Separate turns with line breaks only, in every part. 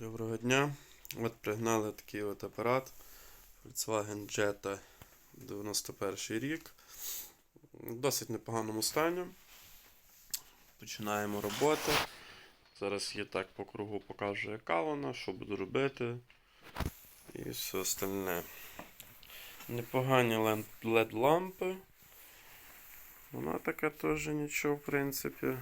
Доброго дня. От пригнали такий от апарат Volkswagen Jetta 91 рік. В досить непоганому стані. Починаємо роботу. Зараз я так по кругу покажу, яка вона, що буду робити. І все остальне. Непогані LED лампи. Вона така теж нічого, в принципі.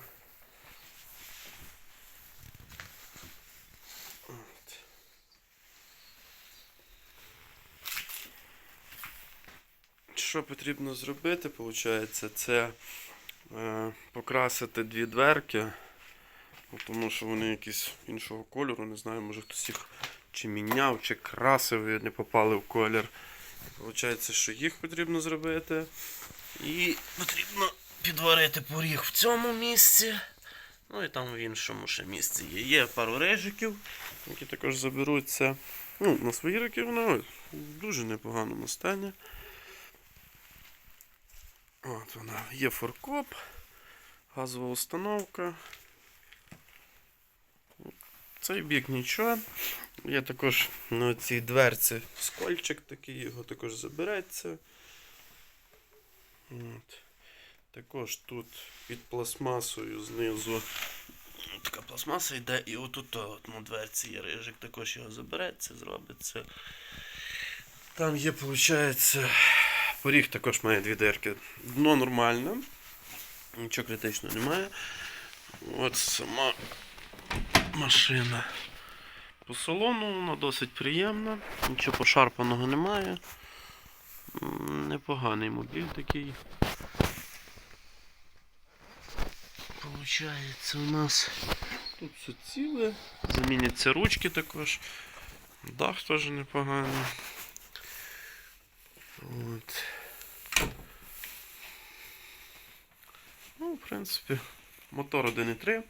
Що потрібно зробити, виходить, це е, покрасити дві дверки, ну, тому що вони якісь іншого кольору, не знаю, може хтось їх чи міняв, чи красив і не попали в колір. Виходить, що їх потрібно зробити. І потрібно підварити поріг в цьому місці. Ну і там в іншому ще місці є. Є пару режиків, які також заберуться. Ну, на свої роки вона ось в дуже непоганому стані. От вона. Є форкоп, газова установка. Цей бік нічого. Є також на цій дверці скольчик такий, його також забереться. От. Також тут під пластмасою знизу така пластмаса йде, і отут от на дверці є рижик, також його забереться, зробиться. Там є, виходить, поріг також має дві дирки. Дно нормальне, нічого критичного немає. От сама машина. По салону вона досить приємна, нічого пошарпаного немає. Непоганий мобіль такий. Получається у нас тут все ціле. Заміняться ручки також. Дах теж непоганий. От. В принципі, мотор 1.3.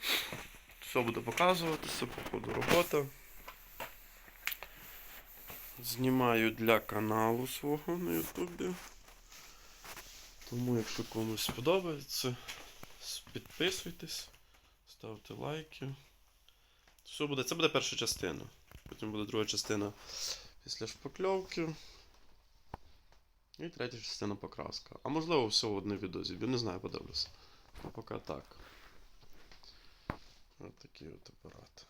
Все буде показуватися по ходу роботи. Знімаю для каналу свого на Ютубі. Тому, якщо комусь сподобається, підписуйтесь, ставте лайки. Все буде, це буде перша частина. Потім буде друга частина після шпакльовки. І третя частина покраска. А можливо, все в одне відео зіб'ю. Не знаю, подивлюся. Поки так. Ось такий от апарат.